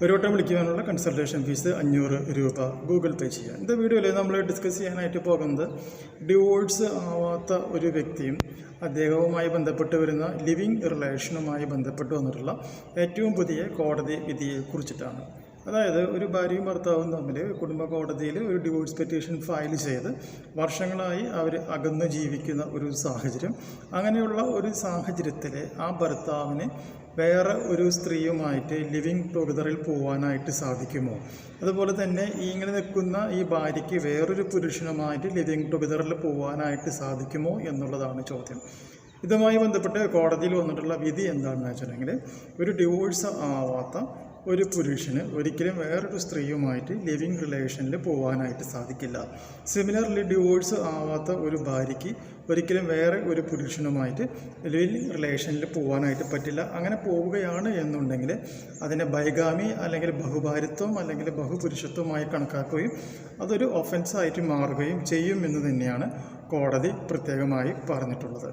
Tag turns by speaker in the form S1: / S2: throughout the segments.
S1: ഒരു വട്ടം വിളിക്കുവാനുള്ള consultation fees അഞ്ഞൂറ് രൂപ ഗൂഗിൾ പേ ചെയ്യുക ഇന്നത്തെ വീഡിയോയിൽ നമ്മൾ ഡിസ്കസ് ചെയ്യാനായിട്ട് പോകുന്നത് ഡിവോഴ്സ് ആവാത്ത ഒരു വ്യക്തിയും അദ്ദേഹവുമായി ബന്ധപ്പെട്ട് വരുന്ന ലിവിങ് റിലേഷനുമായി ബന്ധപ്പെട്ട് വന്നിട്ടുള്ള ഏറ്റവും പുതിയ കോടതി വിധിയെക്കുറിച്ചിട്ടാണ് അതായത് ഒരു ഭാര്യയും ഭർത്താവും തമ്മിൽ കുടുംബ കോടതിയിൽ ഒരു ഡിവോഴ്സ് പെറ്റീഷൻ ഫയൽ ചെയ്ത് വർഷങ്ങളായി അവർ അകന്നു ജീവിക്കുന്ന ഒരു സാഹചര്യം. അങ്ങനെയുള്ള ഒരു സാഹചര്യത്തിൽ ആ ഭർത്താവിന് വേറെ ഒരു സ്ത്രീയുമായിട്ട് ലിവിങ് ടുഗദറിൽ പോകാനായിട്ട് സാധിക്കുമോ? അതുപോലെ തന്നെ ഈ ഇങ്ങനെ നിൽക്കുന്ന ഈ ഭാര്യയ്ക്ക് വേറൊരു പുരുഷനുമായിട്ട് ലിവിങ് ടുഗദറിൽ പോകാനായിട്ട് സാധിക്കുമോ എന്നുള്ളതാണ് ചോദ്യം. ഇതുമായി ബന്ധപ്പെട്ട് കോടതിയിൽ വന്നിട്ടുള്ള വിധി എന്താണെന്ന് വെച്ചിട്ടുണ്ടെങ്കിൽ ഒരു ഡിവോഴ്സ് ആവാത്ത ഒരു പുരുഷന് ഒരിക്കലും വേറൊരു സ്ത്രീയുമായിട്ട് ലിവിങ് റിലേഷനിൽ പോകാനായിട്ട് സാധിക്കില്ല. സിമിലർലി ഡിവോഴ്സ് ആവാത്ത ഒരു ഭാര്യയ്ക്ക് ഒരിക്കലും വേറെ ഒരു പുരുഷനുമായിട്ട് ലിവിങ് റിലേഷനിൽ പോകാനായിട്ട് പറ്റില്ല. അങ്ങനെ പോവുകയാണ് എന്നുണ്ടെങ്കിൽ അതിനെ ബൈഗാമി അല്ലെങ്കിൽ ബഹുഭാരിത്വം അല്ലെങ്കിൽ ബഹുപുരുഷത്വമായി കണക്കാക്കുകയും അതൊരു ഒഫൻസായിട്ട് മാറുകയും ചെയ്യും എന്ന് തന്നെയാണ് കോടതി പ്രത്യേകമായി പറഞ്ഞിട്ടുള്ളത്.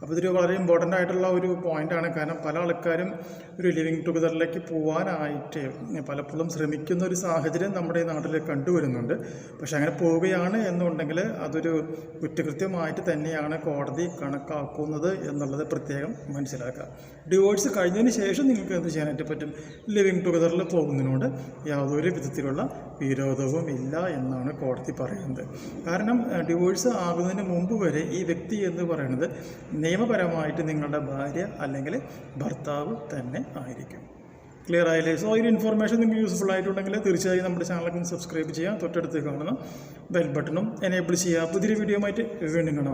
S1: അപ്പോൾ ഇതൊരു വളരെ ഇമ്പോർട്ടന്റ് ആയിട്ടുള്ള ഒരു പോയിന്റാണ് കാരണം പല ആൾക്കാരും ഒരു ലിവിങ് ടുഗദറിലേക്ക് പോകാനായിട്ട് പലപ്പോഴും ശ്രമിക്കുന്ന ഒരു സാഹചര്യം നമ്മുടെ നാട്ടിൽ കണ്ടുവരുന്നുണ്ട്. പക്ഷെ അങ്ങനെ പോവുകയാണ് എന്നുണ്ടെങ്കിൽ അതൊരു കുറ്റകൃത്യമായിട്ട് തന്നെയാണ് കോടതി കണക്കാക്കുന്നത് എന്നുള്ളത് പ്രത്യേകം മനസ്സിലാക്കുക. ഡിവോഴ്സ് കഴിഞ്ഞതിന് ശേഷം നിങ്ങൾക്ക് എന്ത് ചെയ്യാനായിട്ട് പറ്റും? ലിവിങ് ടുഗദറിൽ പോകുന്നതിനോട് യാതൊരു വിധത്തിലുള്ള വിരോധവും ഇല്ല എന്നാണ് കോടതി പറയുന്നത്. കാരണം ഡിവോഴ്സ് ആകുന്നതിന് മുമ്പ് വരെ ഈ വ്യക്തി എന്ന് പറയുന്നത് നിയമപരമായിട്ട് നിങ്ങളുടെ ഭാര്യ അല്ലെങ്കിൽ ഭർത്താവ് തന്നെ ആയിരിക്കും. ക്ലിയർ ആയില്ലേ? സോ ഈ ഇൻഫർമേഷൻ നിങ്ങൾക്ക് യൂസ്ഫുൾ ആയിട്ടുണ്ടെങ്കിൽ തീർച്ചയായും നമ്മുടെ ചാനലൊക്കെ സബ്സ്ക്രൈബ് ചെയ്യാം തൊട്ടടുത്ത് കാണുന്ന ബെൽ ബട്ടണും എനേബിൾ ചെയ്യുക. പുതിയൊരു വീഡിയോ ആയിട്ട് വീണ്ടും കാണാം.